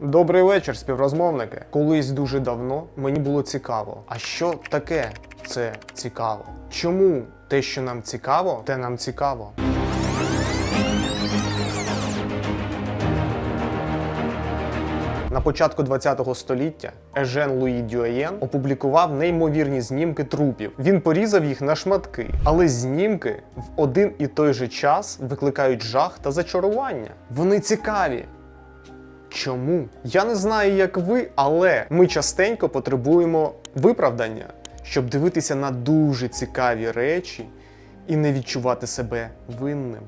Добрий вечір, співрозмовники. Колись дуже давно мені було цікаво. А що таке це цікаво? Чому те, що нам цікаво, те нам цікаво? На початку ХХ століття Ежен Луї Дюаєн опублікував неймовірні знімки трупів. Він порізав їх на шматки, але знімки в один і той же час викликають жах та зачарування. Вони цікаві. Чому? Я не знаю, як ви, але ми частенько потребуємо виправдання, щоб дивитися на дуже цікаві речі і не відчувати себе винним.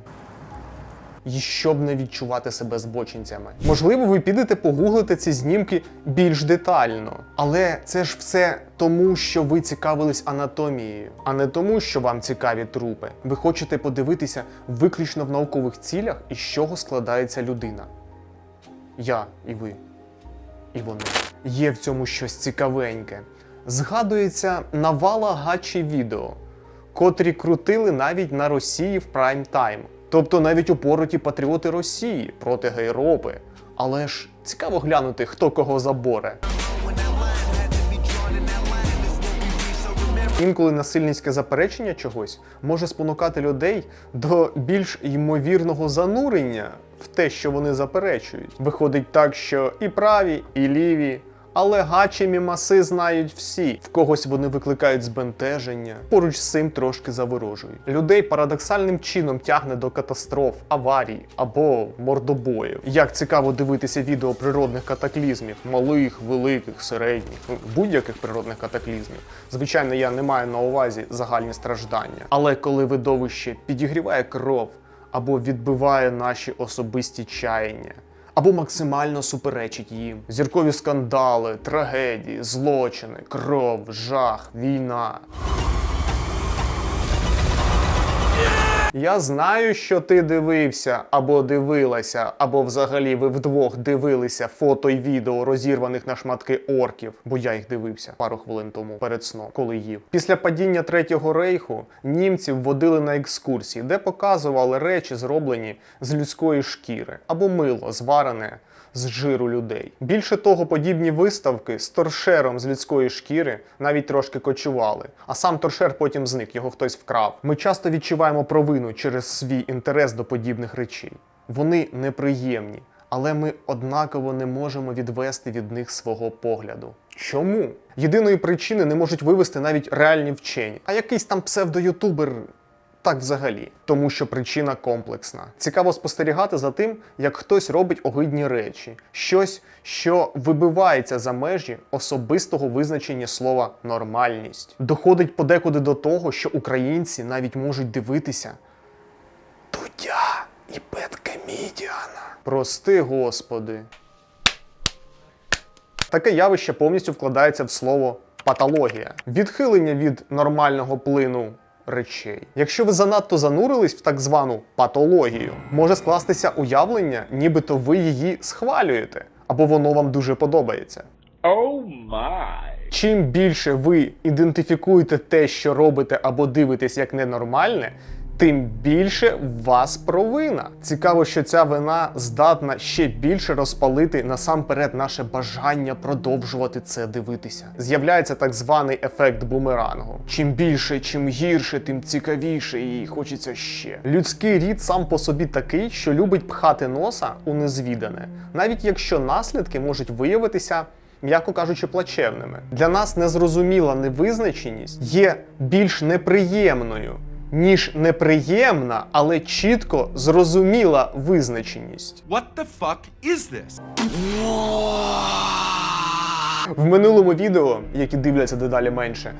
І щоб не відчувати себе збочинцями. Можливо, ви підете погуглите ці знімки більш детально. Але це ж все тому, що ви цікавились анатомією, а не тому, що вам цікаві трупи. Ви хочете подивитися виключно в наукових цілях, із чого складається людина. Я і ви. І вони. Є в цьому щось цікавеньке. Згадується навала гачі відео, котрі крутили навіть на Росії в прайм тайм. Тобто навіть упороті патріоти Росії проти Гейропи. Але ж цікаво глянути, хто кого заборе. Інколи насильницьке заперечення чогось може спонукати людей до більш ймовірного занурення в те, що вони заперечують. Виходить так, що і праві, і ліві. Але гачі мімаси знають всі, в когось вони викликають збентеження, поруч з цим трошки заворожують. Людей парадоксальним чином тягне до катастроф, аварій або мордобоїв. Як цікаво дивитися відео природних катаклізмів, малих, великих, середніх, ну, будь-яких природних катаклізмів. Звичайно, я не маю на увазі загальні страждання. Але коли видовище підігріває кров або відбиває наші особисті чаяння або максимально суперечить їм. Зіркові скандали, трагедії, злочини, кров, жах, війна. Я знаю, що ти дивився або дивилася, або взагалі ви вдвох дивилися фото й відео розірваних на шматки орків, бо я їх дивився пару хвилин тому перед сном, коли їв. Після падіння третього рейху німців водили на екскурсії, де показували речі, зроблені з людської шкіри, або мило зварене з жиру людей. Більше того, подібні виставки з торшером з людської шкіри навіть трошки кочували, а сам торшер потім зник, його хтось вкрав. Ми часто відчуваємо провину через свій інтерес до подібних речей. Вони неприємні, але ми однаково не можемо відвести від них свого погляду. Чому? Єдиної причини не можуть вивести навіть реальні вчені, а якийсь там псевдоютубер так взагалі, тому що причина комплексна. Цікаво спостерігати за тим, як хтось робить огидні речі, щось, що вибивається за межі особистого визначення слова нормальність. Доходить подекуди до того, що українці навіть можуть дивитися і Беткомедіана. Прости, господи. Таке явище повністю вкладається в слово патологія, відхилення від нормального плину речей. Якщо ви занадто занурились в так звану патологію, може скластися уявлення, нібито ви її схвалюєте, або воно вам дуже подобається. Oh my. Чим більше ви ідентифікуєте те, що робите або дивитесь як ненормальне, тим більше в вас провина. Цікаво, що ця вина здатна ще більше розпалити насамперед наше бажання продовжувати це дивитися. З'являється так званий ефект бумерангу. Чим більше, чим гірше, тим цікавіше, і хочеться ще. Людський рід сам по собі такий, що любить пхати носа у незвідане, навіть якщо наслідки можуть виявитися м'яко кажучи, плачевними. Для нас незрозуміла невизначеність є більш неприємною, ніж неприємна, але чітко зрозуміла визначеність. What the fuck is this? В минулому відео, які дивляться дедалі менше,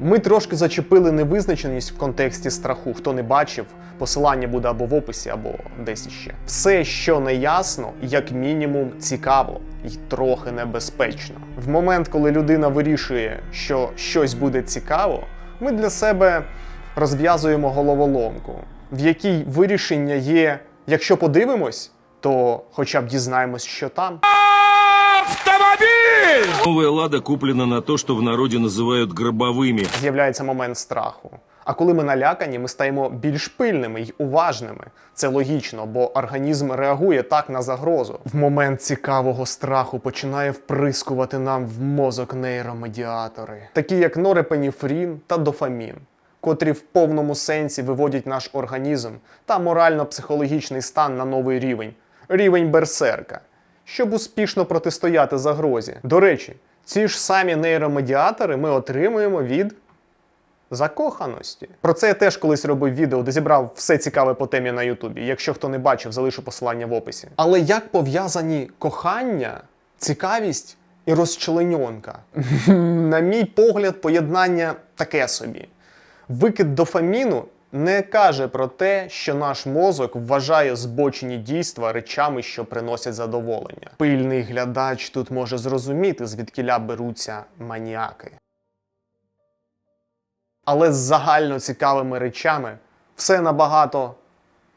ми трошки зачепили невизначеність в контексті страху. Хто не бачив, посилання буде або в описі, або десь іще. Все, що не ясно, як мінімум цікаво і трохи небезпечно. В момент, коли людина вирішує, що щось буде цікаво, ми для себе розв'язуємо головоломку, в якій вирішення є: якщо подивимось, то хоча б дізнаємось, що там. Автомобиль! Новая «Лада» куплена на то, что в народе называют гробовыми. з'являється момент страху. А коли ми налякані, ми стаємо більш пильними й уважними. Це логічно, бо організм реагує так на загрозу. В момент цікавого страху починає вприскувати нам в мозок нейромедіатори, такі як норепенефрін та дофамін, котрі в повному сенсі виводять наш організм та морально-психологічний стан на новий рівень рівень берсерка, щоб успішно протистояти загрозі. До речі, ці ж самі нейромедіатори ми отримуємо від закоханості. Про це я теж колись робив відео, де зібрав все цікаве по темі на Ютубі. Якщо хто не бачив, залишу посилання в описі. Але як пов'язані кохання, цікавість і розчленьонка? на мій погляд, поєднання таке собі. Викид дофаміну не каже про те, що наш мозок вважає збочені дійства речами, що приносять задоволення. Пильний глядач тут може зрозуміти, звідкіля беруться маніаки. Але з загально цікавими речами все набагато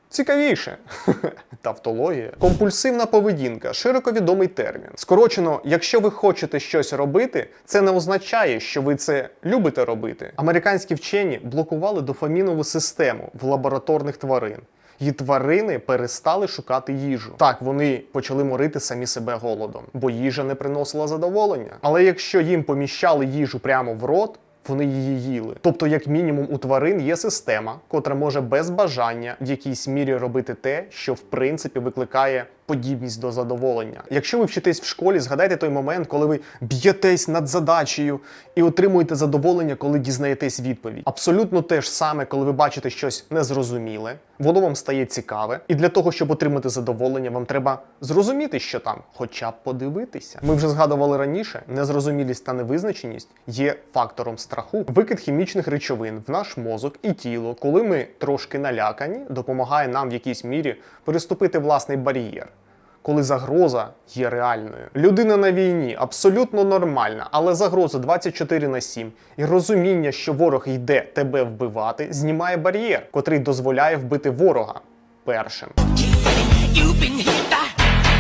цікавіше. Тавтологія. Компульсивна поведінка широко відомий термін. Скорочено, якщо ви хочете щось робити, це не означає, що ви це любите робити. Американські вчені блокували дофамінову систему в лабораторних тварин. І тварини перестали шукати їжу. Так, вони почали морити самі себе голодом, бо їжа не приносила задоволення. Але якщо їм поміщали їжу прямо в рот, вони її їли. Тобто, як мінімум, у тварин є система, котра може без бажання в якійсь мірі робити те, що в принципі викликає подібність до задоволення. Якщо ви вчитесь в школі, згадайте той момент, коли ви б'єтесь над задачею і отримуєте задоволення, коли дізнаєтесь відповідь. Абсолютно те ж саме, коли ви бачите щось незрозуміле, воно вам стає цікаве, і для того, щоб отримати задоволення, вам треба зрозуміти, що там, хоча б подивитися. Ми вже згадували раніше, незрозумілість та невизначеність є фактором страху. Викид хімічних речовин в наш мозок і тіло, коли ми трошки налякані, допомагає нам в якійсь мірі переступити власний бар'єр. Коли загроза є реальною. Людина на війні абсолютно нормальна, але загроза 24 на 7 і розуміння, що ворог йде тебе вбивати, знімає бар'єр, котрий дозволяє вбити ворога першим.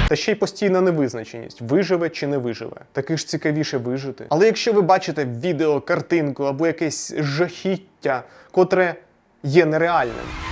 Та ще й постійна невизначеність, виживе чи не виживе. Таки ж цікавіше вижити. Але якщо ви бачите відео, картинку або якесь жахіття, котре є нереальним.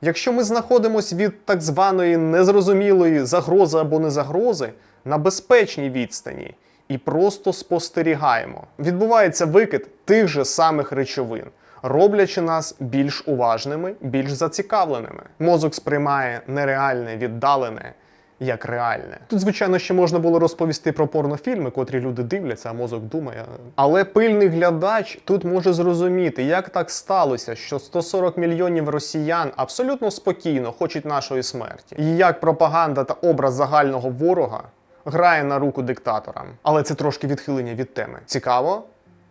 Якщо ми знаходимося від так званої незрозумілої загрози або незагрози на безпечній відстані і просто спостерігаємо, відбувається викид тих же самих речовин, роблячи нас більш уважними, більш зацікавленими. Мозок сприймає нереальне, віддалене. Як реальне. Тут, звичайно, ще можна було розповісти про порнофільми, котрі люди дивляться, а мозок думає. Але пильний глядач тут може зрозуміти, як так сталося, що 140 мільйонів росіян абсолютно спокійно хочуть нашої смерті, і як пропаганда та образ загального ворога грає на руку диктаторам. Але це трошки відхилення від теми. Цікаво?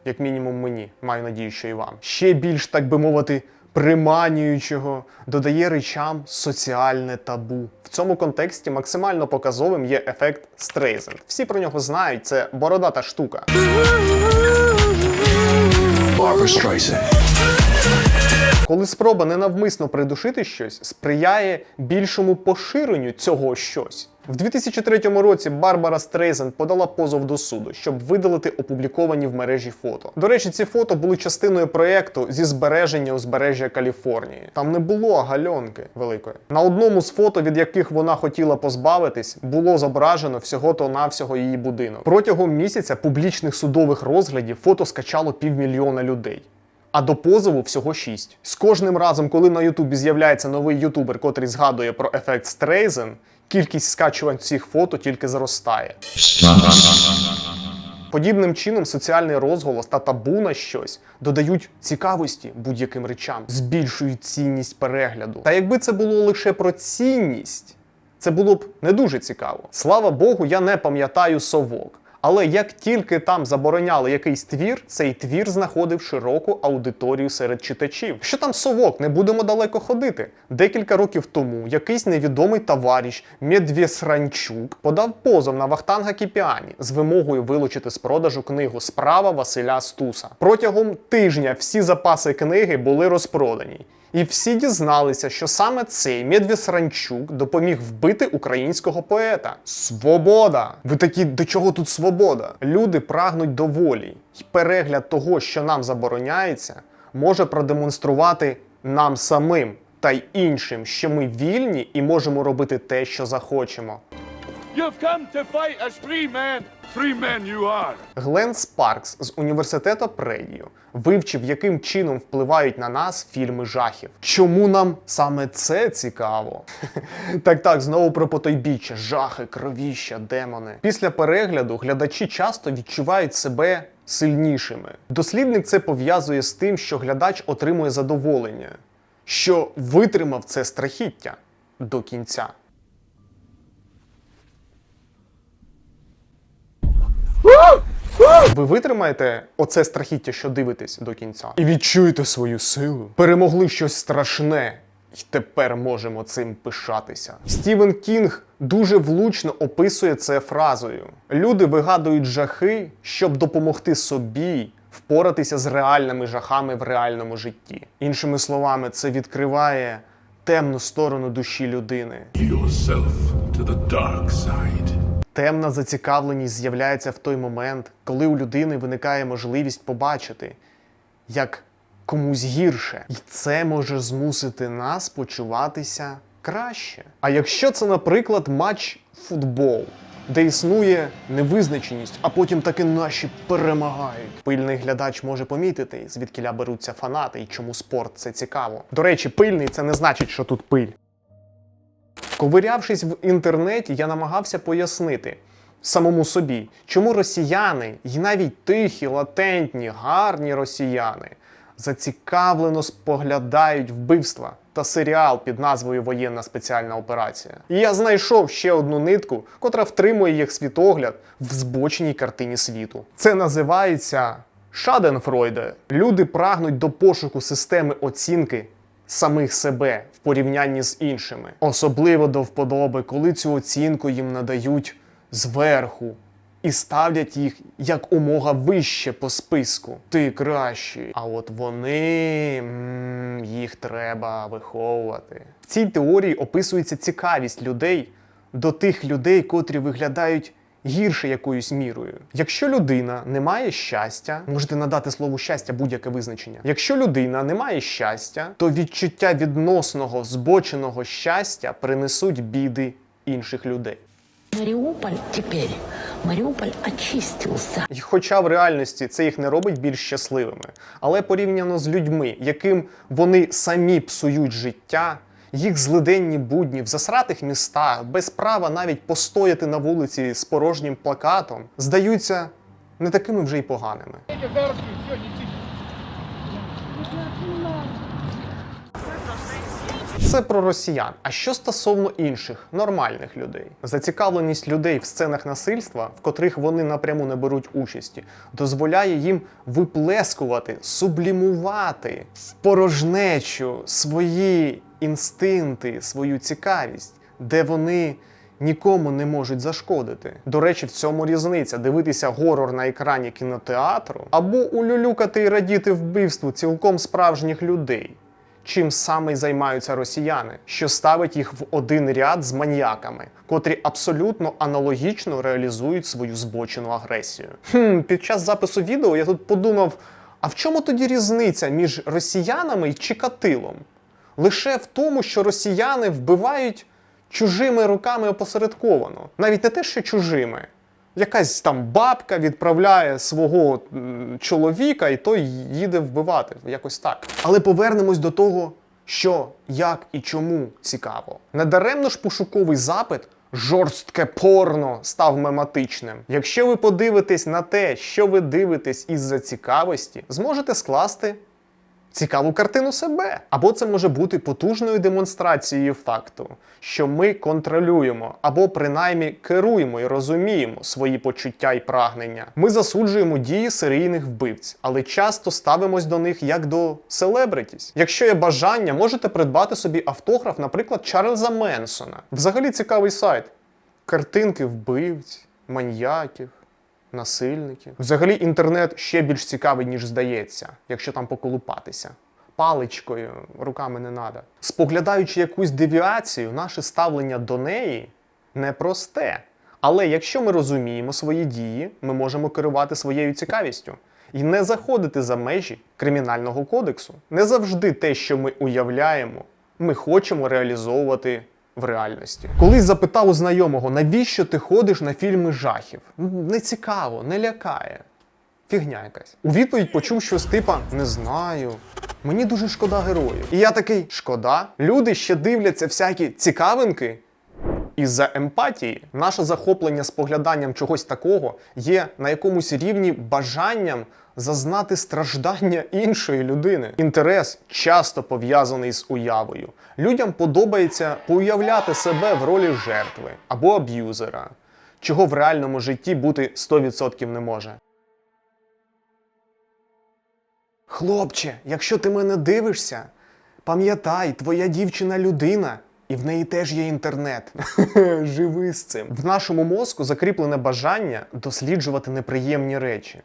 Як мінімум мені, маю надію, що і вам. Ще більш, так би мовити, приманюючого додає речам соціальне табу. В цьому контексті максимально показовим є ефект Стрейзенд. Всі про нього знають, це бородата штука. Коли спроба ненавмисно придушити щось, сприяє більшому поширенню цього щось. В 2003 році Барбара Стрейзен подала позов до суду, щоб видалити опубліковані в мережі фото. До речі, ці фото були частиною проєкту зі збереження узбережжя Каліфорнії. Там не було гальонки великої. На одному з фото, від яких вона хотіла позбавитись, було зображено всього то навсього її будинок. Протягом місяця публічних судових розглядів фото скачало півмільйона людей. А до позову всього 6. З кожним разом, коли на Ютубі з'являється новий ютубер, котрий згадує про ефект Стрейзен, кількість скачувань цих фото тільки зростає. Подібним чином соціальний розголос та табу на щось додають цікавості будь-яким речам, збільшують цінність перегляду. Та якби це було лише про цінність, це було б не дуже цікаво. Слава Богу, я не пам'ятаю совок. Але як тільки там забороняли якийсь твір, цей твір знаходив широку аудиторію серед читачів. Що там совок, не будемо далеко ходити. Декілька років тому якийсь невідомий товариш Медвєсранчук подав позов на Вахтанга Кіпіані з вимогою вилучити з продажу книгу Справа Василя Стуса. Протягом тижня всі запаси книги були розпродані. І всі дізналися, що саме цей Медвіс Ранчук допоміг вбити українського поета. Свобода! Ви такі, до чого тут свобода? Люди прагнуть до волі, і перегляд того, що нам забороняється, може продемонструвати нам самим та й іншим, що ми вільні і можемо робити те, що захочемо. You've come to fight as free men. Free men you are. Глен Спаркс з університету Предію вивчив, яким чином впливають на нас фільми жахів. Чому нам саме це цікаво? так, так, знову про потойбіччя, жахи, кровіща, демони. Після перегляду глядачі часто відчувають себе сильнішими. Дослідник це пов'язує з тим, що глядач отримує задоволення, що витримав це страхіття до кінця. Ви витримаєте оце страхіття, що дивитесь до кінця, і відчуєте свою силу. Перемогли щось страшне, і тепер можемо цим пишатися. Стівен Кінг дуже влучно описує це фразою: люди вигадують жахи, щоб допомогти собі. Впоратися з реальними жахами в реальному житті. Іншими словами, це відкриває темну сторону душі людини. yourself to the dark side. Темна зацікавленість з'являється в той момент, коли у людини виникає можливість побачити, як комусь гірше, і це може змусити нас почуватися краще. А якщо це, наприклад, матч футбол, де існує невизначеність, а потім таки наші перемагають. Пильний глядач може помітити, звідкіля беруться фанати і чому спорт це цікаво. До речі, пильний це не значить, що тут пиль. Ковирявшись в інтернеті, я намагався пояснити самому собі, чому росіяни, і навіть тихі, латентні, гарні росіяни, зацікавлено споглядають вбивства та серіал під назвою Воєнна спеціальна операція. І я знайшов ще одну нитку, котра втримує їх світогляд в збоченій картині світу. Це називається Шаденфройде. Люди прагнуть до пошуку системи оцінки самих себе в порівнянні з іншими. Особливо до вподоби, коли цю оцінку їм надають зверху і ставлять їх як умога вище по списку. Ти кращий. А от вони їх треба виховувати. В цій теорії описується цікавість людей до тих людей, котрі виглядають гірше якоюсь мірою. Якщо людина не має щастя, можете надати слову щастя будь-яке визначення. Якщо людина не має щастя, то відчуття відносного збоченого щастя принесуть біди інших людей. Мариуполь теперь, Мариуполь очистился. І хоча в реальності це їх не робить більш щасливими, але порівняно з людьми, яким вони самі псують життя, їх злиденні будні в засратих містах, без права навіть постояти на вулиці з порожнім плакатом, здаються не такими вже й поганими. Це про росіян. А що стосовно інших нормальних людей? Зацікавленість людей в сценах насильства, в котрих вони напряму не беруть участі, дозволяє їм виплескувати, сублімувати в порожнечу свої інстинкти, свою цікавість, де вони. Нікому не можуть зашкодити. До речі, в цьому різниця дивитися горор на екрані кінотеатру або улюлюкати і радіти вбивству цілком справжніх людей чим саме займаються росіяни, що ставить їх в один ряд з маньяками, котрі абсолютно аналогічно реалізують свою збочену агресію. Хм, під час запису відео я тут подумав: а в чому тоді різниця між росіянами і Чикатилом? Лише в тому, що росіяни вбивають чужими руками опосередковано, навіть не те, що чужими. Якась там бабка відправляє свого чоловіка, і той їде вбивати. Якось так. Але повернемось до того, що, як і чому цікаво. Недаремно ж пошуковий запит. Жорстке порно став мематичним. Якщо ви подивитесь на те, що ви дивитесь із-за цікавості, зможете скласти цікаву картину себе. Або це може бути потужною демонстрацією факту, що ми контролюємо або принаймні керуємо і розуміємо свої почуття і прагнення. Ми засуджуємо дії серійних вбивць, але часто ставимось до них як до селебритіс. Якщо є бажання, можете придбати собі автограф, наприклад, Чарльза Менсона. Взагалі цікавий сайт. Картинки вбивць, маньяків насильників. Взагалі інтернет ще більш цікавий, ніж здається, якщо там поколупатися. паличкою, руками не треба. Споглядаючи якусь девіацію, наше ставлення до неї непросте. Але якщо ми розуміємо свої дії, ми можемо керувати своєю цікавістю і не заходити за межі кримінального кодексу. Не завжди те, що ми уявляємо, ми хочемо реалізовувати в реальності. Колись запитав у знайомого, навіщо ти ходиш на фільми жахів? «М, Не цікаво, не лякає. Фігня якась. У відповідь почув щось типа не знаю. Мені дуже шкода героїв. І я такий, шкода? Люди ще дивляться всякі цікавинки. Із-за емпатії наше захоплення спогляданням чогось такого є на якомусь рівні бажанням зазнати страждання іншої людини. Інтерес часто пов'язаний з уявою. Людям подобається поуявляти себе в ролі жертви або аб'юзера, чого в реальному житті бути 100% не може. Хлопче, якщо ти мене дивишся, пам'ятай, твоя дівчина людина, і в неї теж є інтернет. Живи з цим. В нашому мозку закріплене бажання досліджувати неприємні речі.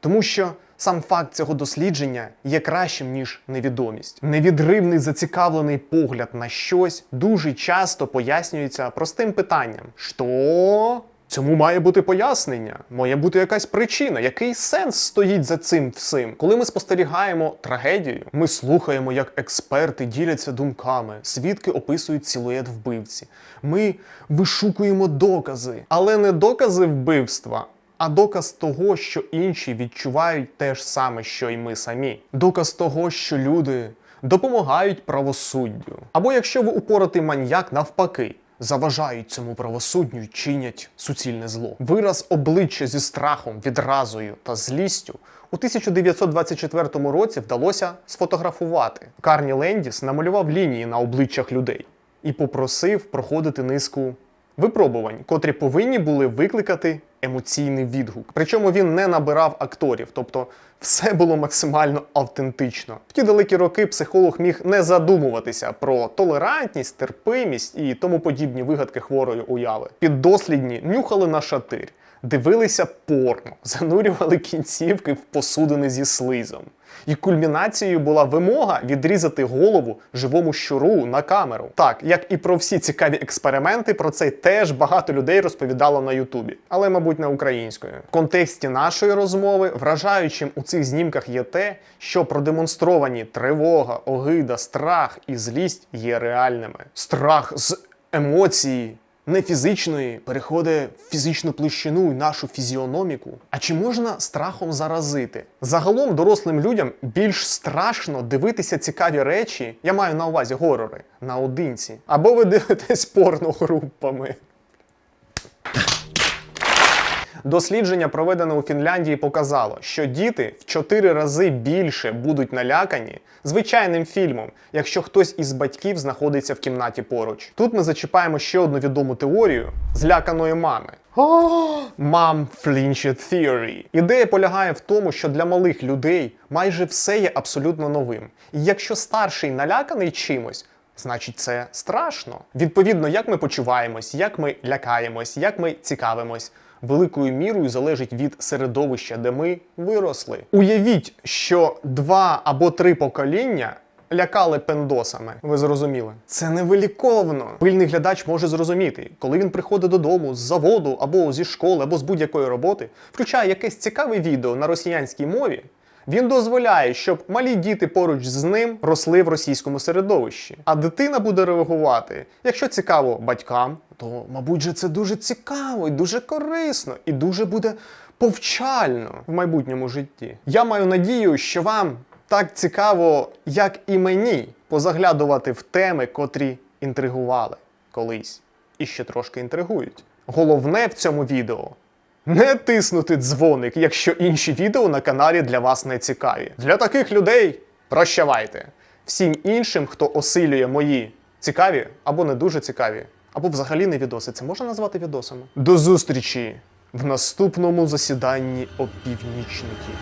Тому що сам факт цього дослідження є кращим, ніж невідомість. Невідривний зацікавлений погляд на щось дуже часто пояснюється простим питанням: що? Цьому має бути пояснення, має бути якась причина, який сенс стоїть за цим всім. Коли ми спостерігаємо трагедію, ми слухаємо, як експерти діляться думками, свідки описують силует вбивці. Ми вишукуємо докази, але не докази вбивства, а доказ того, що інші відчувають те ж саме, що й ми самі. Доказ того, що люди допомагають правосуддю. Або якщо ви упоротий маньяк, навпаки. Заважають цьому правосуддю чинять суцільне зло. Вираз обличчя зі страхом, відразою та злістю у 1924 році вдалося сфотографувати. Карні Лендіс намалював лінії на обличчях людей і попросив проходити низку випробувань, котрі повинні були викликати емоційний відгук. Причому він не набирав акторів, тобто все було максимально автентично. В ті далекі роки психолог міг не задумуватися про толерантність, терпимість і тому подібні вигадки хворої уяви. Піддослідні нюхали на шатир, дивилися порно, занурювали кінцівки в посудини зі слизом. І кульмінацією була вимога відрізати голову живому щуру на камеру. Так, як і про всі цікаві експерименти, про це теж багато людей розповідало на Ютубі, але, мабуть, не українською. В контексті нашої розмови вражаючим у цих знімках є те, що продемонстровані тривога, огида, страх і злість є реальними. Страх з емоції не фізичної переходить в фізичну площину і нашу фізіономіку. А чи можна страхом заразити? Загалом дорослим людям більш страшно дивитися цікаві речі, я маю на увазі горори, наодинці. Або ви дивитесь порногрупами. Дослідження, проведене у Фінляндії, показало, що діти в 4 рази більше будуть налякані звичайним фільмом, якщо хтось із батьків знаходиться в кімнаті поруч. Тут ми зачіпаємо ще одну відому теорію зляканої мами. Mom Flinched Theory. Ідея полягає в тому, що для малих людей майже все є абсолютно новим. І якщо старший наляканий чимось, значить це страшно. Відповідно, як ми почуваємось, як ми лякаємось, як ми цікавимось. Великою мірою залежить від середовища, де ми виросли. Уявіть, що два або три покоління лякали пендосами. Ви зрозуміли? Це невиліковно. Пильний глядач може зрозуміти, коли він приходить додому з заводу або зі школи, або з будь-якої роботи, включає якесь цікаве відео на росіянській мові. Він дозволяє, щоб малі діти поруч з ним росли в російському середовищі. А дитина буде реагувати. Якщо цікаво батькам, то, мабуть, же це дуже цікаво і дуже корисно, і дуже буде повчально в майбутньому житті. Я маю надію, що вам так цікаво, як і мені, позаглядувати в теми, котрі інтригували колись і ще трошки інтригують. Головне в цьому відео не тиснути дзвоник, якщо інші відео на каналі для вас не цікаві. Для таких людей прощавайте. Всім іншим, хто осилює мої цікаві або не дуже цікаві, або взагалі не відоси, це можна назвати відосами. До зустрічі в наступному засіданні опівнічників.